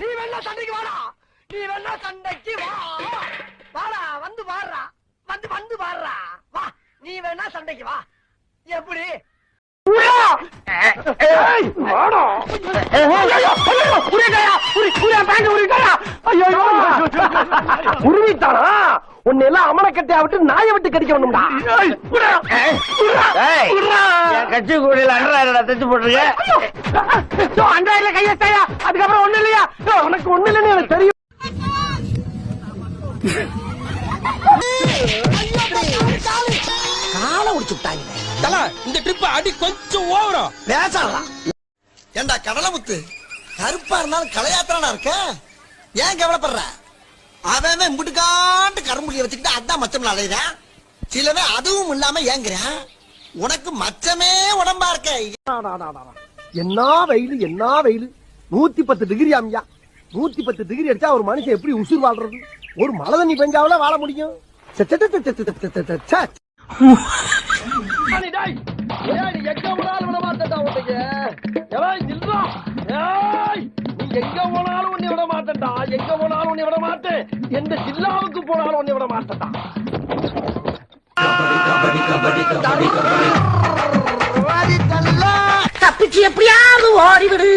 நீ வேணா சண்டைக்கு வாடா. நீ வேணா சண்டைக்கு வா. வாடா வந்து பாடுறா. வந்து வந்து பாடுறா. வா நீ வேணா சண்டைக்கு வா. எப்படி? உருவித்தானா உன்னை எல்லாம் அமலக்கட்டையா விட்டு நாயை விட்டு கடிக்க வேணும்டா கட்சி கூடையில அண்டராயிரம் தச்சு போட்டிருக்க. தெரியும். காலை உடிச்சு விட்டாங்க. இந்த ட்ரிப் அடி கொஞ்சம் ஓவரா? பேசலாம் ஏண்டா கடலமுத்து கருப்பா இருந்தாலும் கலையாத்திரனா இருக்க? ஏன் கவலைப்படுற? அவன் இம்புட்டுக்காண்டு கரும்புலிய வச்சுக்கிட்டு அதான் மச்சம்ல அலையிறான் சிலவன் அதுவும் இல்லாம ஏங்குறான் உனக்கு மச்சமே உடம்பா இருக்க. என்ன வெயில் என்ன வெயில்? நூத்தி பத்து டிகிரி ஆமியா நூத்தி பத்து டிகிரி அடிச்சா ஒரு மனுஷன் எப்படி உசுர் வாழ்றது ஒரு மழை தண்ணி பெஞ்சாவில வாழ முடியும் எங்க போனாலும் உன்னை விட மாட்டேன்டா எங்க போனாலும் உன்னை விட மாட்டேன் எந்த ஜில்லாவுக்கு போனாலும் உன்னை விட மாட்டேன்டா தப்பிச்சு எப்படியாவது ஓடிவிடு